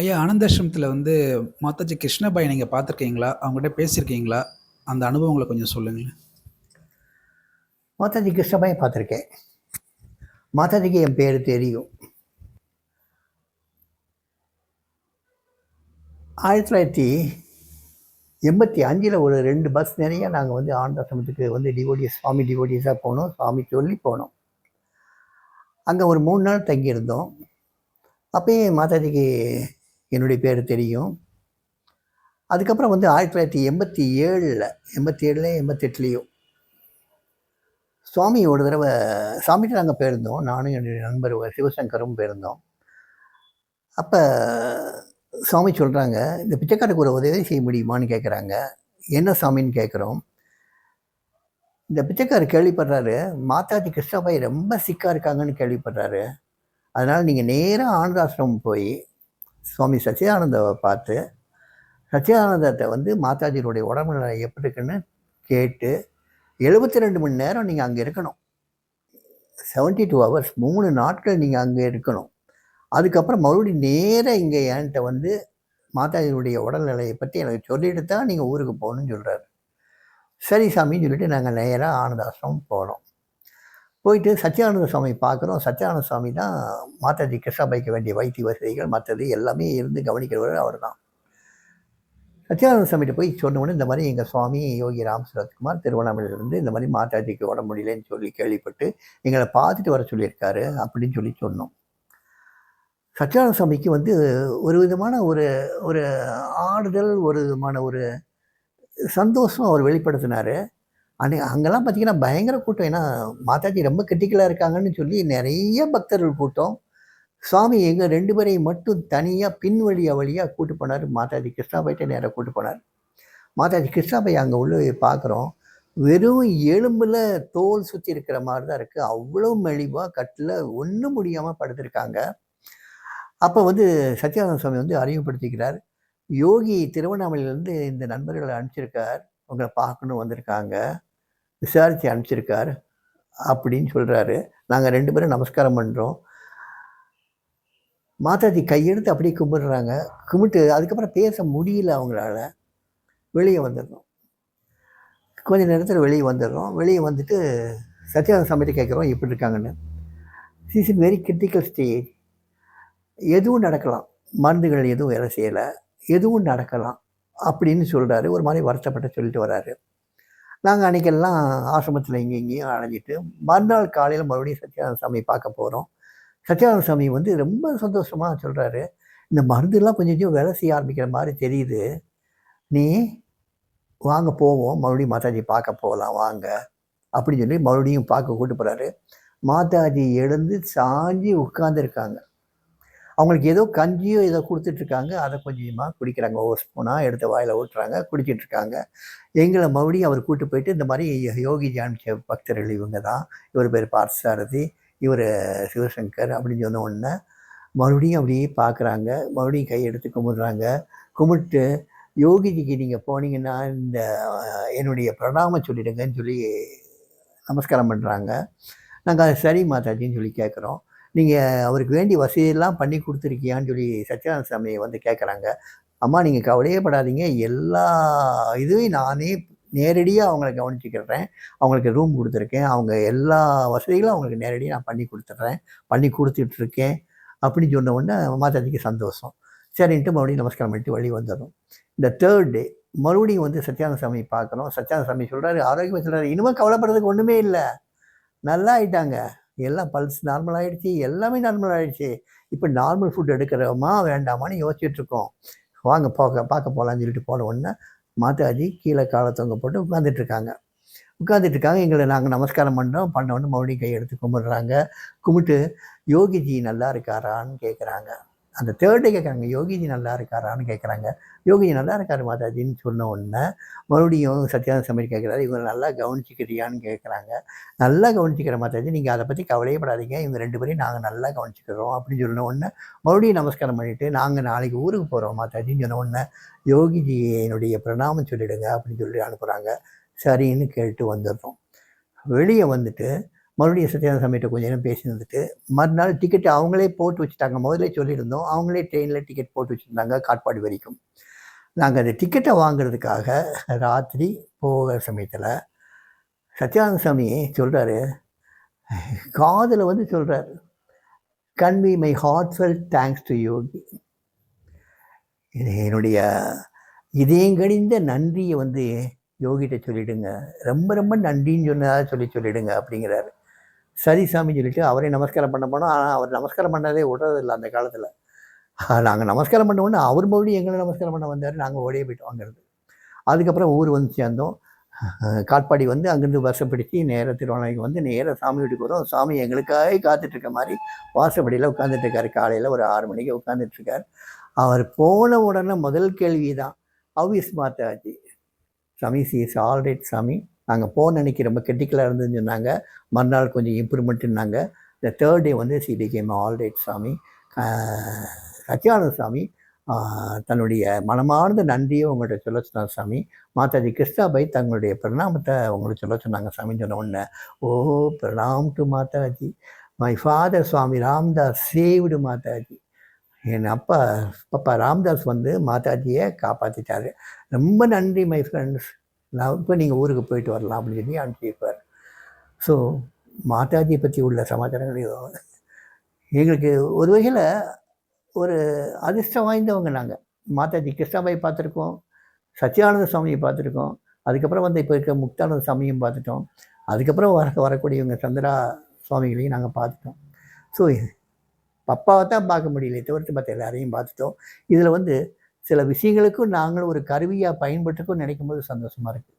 ஐயா அனந்தாசிரமத்தில் வந்து மாதாஜி கிருஷ்ணபாய் நீங்கள் பார்த்துருக்கீங்களா? அவங்ககிட்ட பேசியிருக்கீங்களா? அந்த அனுபவங்களை கொஞ்சம் சொல்லுங்களேன். மாதாஜி கிருஷ்ணபாயை பார்த்துருக்கேன். மாதாஜிக்கு என் பேர் தெரியும். 1985ல ஒரு ரெண்டு பஸ் நிறைய நாங்கள் வந்து ஆனந்தாசிரமத்துக்கு வந்து டிவோட்டீஸ் சுவாமி டிவோடியஸாக போனோம். சுவாமி சொல்லி போனோம். அங்கே ஒரு மூணு நாள் தங்கியிருந்தோம். அப்பயே மாதாஜிக்கு என்னுடைய பேர் தெரியும். அதுக்கப்புறம் வந்து 1987ல 87லயோ 88லயோ சுவாமி ஒரு தடவை சாமிகிட்ட நாங்கள் போயிருந்தோம். நானும் என்னுடைய நண்பர் சிவசங்கரும் போயிருந்தோம். அப்போ சுவாமி சொல்கிறாங்க "இந்த பிச்சைக்காரருக்கு ஒரு உதவி செய்ய முடியுமான்னு?" கேட்குறாங்க. "என்ன சாமின்னு?" கேட்குறோம். இந்த பிச்சைக்காரர் கேள்விப்படுறாரு, மாதாஜி கிருஷ்ணபாய் ரொம்ப சிக்காக இருக்காங்கன்னு கேள்விப்படுறாரு. அதனால் நீங்கள் நேராக ஆனந்தாசிரமம் போய் சுவாமி சச்சிதானந்தாவை பார்த்து, சச்சிதானந்தத்தை வந்து மாதாஜியினுடைய உடல்நிலை எப்படி இருக்குன்னு கேட்டு 72 மணி நேரம் நீங்கள் அங்கே இருக்கணும். 72 ஹவர்ஸ் மூணு நாட்கள் நீங்கள் அங்கே இருக்கணும். அதுக்கப்புறம் மறுபடியும் நேராக இங்கே என்கிட்ட வந்து மாதாஜியுடைய உடல்நிலையை பற்றி எனக்கு சொல்லிட்டு தான் நீங்கள் ஊருக்கு போகணும்னு சொல்கிறாரு சரி சாமின்னு சொல்லிட்டு நாங்கள் நேராக ஆனந்தாசிரமம் போனோம். போயிட்டு சத்யானந்த சுவாமி பார்க்குறோம். சத்யானந்த சுவாமி தான் மாதாஜி கிருஷ்ணபாய்க்கு வேண்டிய வைத்திய வசதிகள் மற்றது எல்லாமே இருந்து கவனிக்கிறவர் அவர்தான். சத்யானந்த சுவாமிகிட்ட போய் சொன்ன இந்த மாதிரி எங்கள் சுவாமி யோகி ராம் சுரத்குமார் திருவண்ணாமலையிலேருந்து இந்த மாதிரி மாதாஜிக்கு உடம்பு முடியலன்னு சொல்லி கேள்விப்பட்டு, எங்களை பார்த்துட்டு வர சொல்லியிருக்காரு அப்படின்னு சொல்லி சொன்னோம். சத்யானந்த சுவாமிக்கு வந்து ஒரு விதமான ஒரு ஒரு ஆறுதல், ஒரு விதமான ஒரு சந்தோஷம் அவர் வெளிப்படுத்தினார் அன்னை அங்கெல்லாம் பார்த்தீங்கன்னா பயங்கர கூட்டம். ஏன்னா மாதாஜி ரொம்ப கிரிட்டிக்கலாக இருக்காங்கன்னு சொல்லி நிறைய பக்தர்கள் கூட்டம். சுவாமி எங்கள் ரெண்டு பேரையும் மட்டும் தனியாக பின் வழியாக வழியாக கூட்டு போனார் மாதாஜி கிருஷ்ணாபாய்ட்ட நேராக கூட்டு போனார் மாதாஜி கிருஷ்ணாபாய் அங்கே உள்ள பார்க்குறோம். வெறும் எலும்பில் தோல் சுற்றி இருக்கிற மாதிரி தான் இருக்குது அவ்வளோ மெளிவாக கட்டில் ஒன்றும் முடியாமல் படுத்திருக்காங்க. அப்போ வந்து சச்சிதானந்த சுவாமி வந்து அறிமுகப்படுத்திக்கிறார். யோகி திருவண்ணாமலையிலேருந்து இந்த நண்பர்களை அனுப்பிச்சிருக்கார். உங்களை பார்க்கணும் வந்திருக்காங்க. விசாரித்து அனுப்பிச்சிருக்கார். அப்படின்னு சொல்கிறாரு நாங்கள் ரெண்டு பேரும் நமஸ்காரம் பண்ணுறோம் மாதாஜி கையெடுத்து அப்படியே கும்பிடுறாங்க. கும்பிட்டு அதுக்கப்புறம் பேச முடியல அவங்களால. வெளியே வந்துடுறோம். கொஞ்ச நேரத்தில் வெளியே வந்துடுறோம். வெளியே வந்துட்டு சச்சிதானந்த சமையல் கேட்குறோம் எப்படி இருக்காங்கன்னு. "She is in very critical stage. எதுவும் நடக்கலாம். மருந்துகள் எதுவும் வேலை செய்யலை எதுவும் நடக்கலாம்." அப்படின்னு சொல்கிறாரு ஒரு மாதிரி வருத்தப்பட்டு சொல்லிட்டு வராரு. நாங்கள் அன்றைக்கெல்லாம் ஆசிரமத்தில் இங்கேயும் இங்கேயும் அடைஞ்சிட்டு மறுநாள் காலையில் மறுபடியும் சத்யானந்த சாமி பார்க்க போகிறோம் சத்யானந்த சாமி வந்து ரொம்ப சந்தோஷமாக சொல்கிறாரு "இந்த மருந்துலாம் கொஞ்சம் கொஞ்சம் வேலை செய்ய ஆரம்பிக்கிற மாதிரி தெரியுது. நீ வாங்க போவோம். மறுபடியும் மாதாஜி பார்க்க போகலாம் வாங்க." அப்படின்னு சொல்லி மறுபடியும் பார்க்க கூட்டு போகிறாரு மாதாஜி எழுந்து சாஞ்சு உட்காந்துருக்காங்க அவங்களுக்கு ஏதோ கஞ்சியோ ஏதோ கொடுத்துட்ருக்காங்க அதை கொஞ்சமாக குடிக்கிறாங்க. ஒவ்வொரு ஸ்பூனாக எடுத்து வாயில் ஊட்டுறாங்க. குடிச்சிட்டு இருக்காங்க. மறுபடியும் அவர் கூட்டு போயிட்டு, இந்த மாதிரி யோகி அனுப்பிச்ச பக்தர்கள் இவங்க தான். இவர் பேர் பார்த்தசாரதி. இவர் சிவசங்கர் அப்படின்னு சொன்ன உடனே, மறுபடியும் அப்படியே பார்க்குறாங்க. மறுபடியும் கையெடுத்து கும்பிட்றாங்க கும்பிட்டு, "யோகிஜிக்கு நீங்கள் போனீங்கன்னா, இந்த என்னுடைய பிரணாமம் சொல்லிடுங்கன்னு" சொல்லி நமஸ்காரம் பண்றாங்க. நாங்க "சரி மாதாஜின்னு" சொல்லி கேட்குறோம். நீங்கள் அவருக்கு வேண்டிய வசதியெல்லாம் பண்ணி கொடுத்துருக்கியான்னு சொல்லி சச்சிதானந்த சாமி வந்து கேட்குறாங்க. "அம்மா நீங்கள் கவலையே படாதீங்க. எல்லா இதுவும் நானே நேரடியாக அவங்கள கவனிச்சுக்கிறேன். அவங்களுக்கு ரூம் கொடுத்துருக்கேன் அவங்க எல்லா வசதிகளும் அவங்களுக்கு நேரடியாக நான் பண்ணி கொடுத்துட்றேன் பண்ணி கொடுத்துட்ருக்கேன் அப்படின்னு சொன்ன உடனே மாதாஜிக்கு சந்தோஷம். சரின்ட்டு மறுபடியும் நமஸ்காரம் பண்ணிட்டு வழி வந்துடும் இந்த தேர்ட் டே மறுபடியும் வந்து சத்யானந்த சாமி பார்க்குறோம். சத்யானந்த சாமி சொல்கிறாரு ஆரோக்கியமாக சொல்கிறாரு இனிமேல் கவலைப்படுறதுக்கு ஒன்றுமே இல்லை நல்லா ஆயிட்டாங்க. எல்லாம் பல்ஸ் நார்மல் ஆகிடுச்சி எல்லாமே நார்மல் ஆகிடுச்சி இப்போ நார்மல் ஃபுட் எடுக்கிறோமா, வேண்டாமான்னு யோசிச்சுட்ருக்கோம் வாங்க போக பார்க்க போகலான்னு சொல்லிட்டு போன உடனே, மாதாஜி கீழே காலை தொங்க போட்டு உட்காந்துட்ருக்காங்க உட்காந்துட்டு இருக்காங்க. எங்களை நாங்கள் நமஸ்காரம் பண்ணோம் பண்ண உடனே மறுபடியும் கையெடுத்து கும்பிடுறாங்க. கும்பிட்டு, "யோகிஜி நல்லா இருக்காரான்னு?" கேட்குறாங்க. அந்த 3 கேட்குறாங்க. "யோகிஜி நல்லா இருக்காரான்னு?" கேட்குறாங்க. "யோகிஜி நல்லா இருக்காரு மாதாஜின்னு" சொன்ன உடனே, மறுபடியும் சத்யானந்த சமையல் கேட்குறாரு, "இவங்கள நல்லா கவனிச்சுக்கிறியான்னு?" கேட்குறாங்க. "நல்லா கவனிச்சிக்கிற மாதாஜி. நீங்கள் அதை பற்றி கவலையே படாதீங்க. இவங்க ரெண்டு பேரையும் நாங்கள் நல்லா கவனிச்சிக்கிறோம் அப்படின்னு சொன்ன உடனே, மறுபடியும் நமஸ்காரம் பண்ணிவிட்டு நாங்கள் நாளைக்கு ஊருக்கு போகிறோம் மாதாஜின்னு" சொன்ன உடனே, "யோகிஜி என்னுடைய பிரணாமம் சொல்லிவிடுங்க அப்படின்னு சொல்லி அனுப்புறாங்க. சரின்னு கேட்டு வந்துடுறோம். வெளியே வந்துட்டு, மறுபடியும் சத்யநாத சாமிகிட்ட கொஞ்ச நேரம் பேசி வந்துட்டு மறுநாள் டிக்கெட் அவங்களே போட்டு வச்சுட்டாங்க. முதல்ல சொல்லியிருந்தோம் அவங்களே ட்ரெயினில் டிக்கெட் போட்டு வச்சுருந்தாங்க காட்பாடி வரைக்கும். நாங்கள் அந்த டிக்கெட்டை வாங்குறதுக்காக ராத்திரி போகிற சமயத்தில் சத்யானந்த சாமி சொல்கிறாரு காதில் வந்து சொல்கிறார் convey my heartfelt thanks to Yogi இது என்னுடைய இதயங்கணிந்த நன்றியை வந்து யோகிட்ட சொல்லிவிடுங்க ரொம்ப ரொம்ப நன்றின்னு சொன்னதாக சொல்லி சொல்லிவிடுங்க அப்படிங்கிறாரு. சரி சாமி சொல்லிட்டு அவரே நமஸ்காரம் பண்ண போனோம் ஆனால் அவர் நமஸ்காரம் பண்ணதே விடுறதில்லை அந்த காலத்தில். நாங்கள் நமஸ்காரம் பண்ண உடனே அவர் மறுபடியும் எங்களை நமஸ்காரம் பண்ண வந்தார். நாங்கள் ஓடியே போயிட்டு வாங்குறது அதுக்கப்புறம் ஊர் வந்து சேர்ந்தோம். காட்பாடி வந்து அங்கேருந்து பஸ்ஸை பிடிச்சி நேராக திருவண்ணாமலைக்கு வந்து நேராக சாமி வீட்டுக்கு வரும். சாமி எங்களுக்காக காத்துட்ருக்க மாதிரி வாசப்படியில் உட்காந்துட்ருக்காரு காலையில் ஒரு ஆறு மணிக்கு உட்காந்துட்ருக்கார் அவர் போன உடனே முதல் கேள்வி தான் அவ்விஸ் மாதாஜி சாமி சி இஸ் ஆல்ரைட் சாமி. நாங்கள் போன அன்னைக்கு ரொம்ப கிரிட்டிக்கலாக இருந்ததுன்னு சொன்னாங்க. மறுநாள் கொஞ்சம் இம்ப்ரூவ்மெண்ட்டுனாங்க இந்த தேர்ட் டே வந்து சி பிகேம் ஆல்ரைட் சாமி ஆஹ் சத்யானந்த சாமி தன்னுடைய மனமார்ந்த நன்றியை உங்கள்கிட்ட சொல்ல சொன்னார் சாமி. மாதாஜி கிருஷ்ணாபாய் தங்களுடைய பிரணாமத்தை உங்களுக்கு சொல்ல சொன்னாங்க சாமின்னு சொன்ன உடனே ஓ pranam to Mataji. My father Swami Ramdas saved Mataji. என் அப்பா அப்பா ராம்தாஸ் வந்து மாதாஜியை காப்பாற்றிட்டாரு ரொம்ப நன்றி மை ஃப்ரெண்ட்ஸ் நான் இப்போ நீங்கள் ஊருக்கு போயிட்டு வரலாம் அப்படின்னு சொல்லி அனுப்பியிருப்பார் ஸோ மாதாஜியை பற்றி உள்ள சமாச்சாரங்கள் எங்களுக்கு ஒரு வகையில் ஒரு அதிர்ஷ்டம் வாய்ந்தவங்க நாங்கள் மாதாஜி கிருஷ்ணாபாய் பார்த்துருக்கோம் சத்யானந்த சுவாமியை பார்த்துருக்கோம் அதுக்கப்புறம் வந்து இப்போ இருக்க முக்தானந்த சாமியும் பார்த்துட்டோம். அதுக்கப்புறம் வர வரக்கூடியவங்க சந்திரா சுவாமிகளையும் நாங்கள் பார்த்துட்டோம். ஸோ பப்பாவை தான் பார்க்க முடியல தவிர்த்து மற்ற எல்லாரையும் பார்த்துட்டோம். இதில் வந்து சில விஷயங்களுக்கும் நாங்களும் ஒரு கருவியாக பயன்பட்டுக்கும் நினைக்கும் போது சந்தோஷமாக இருக்குது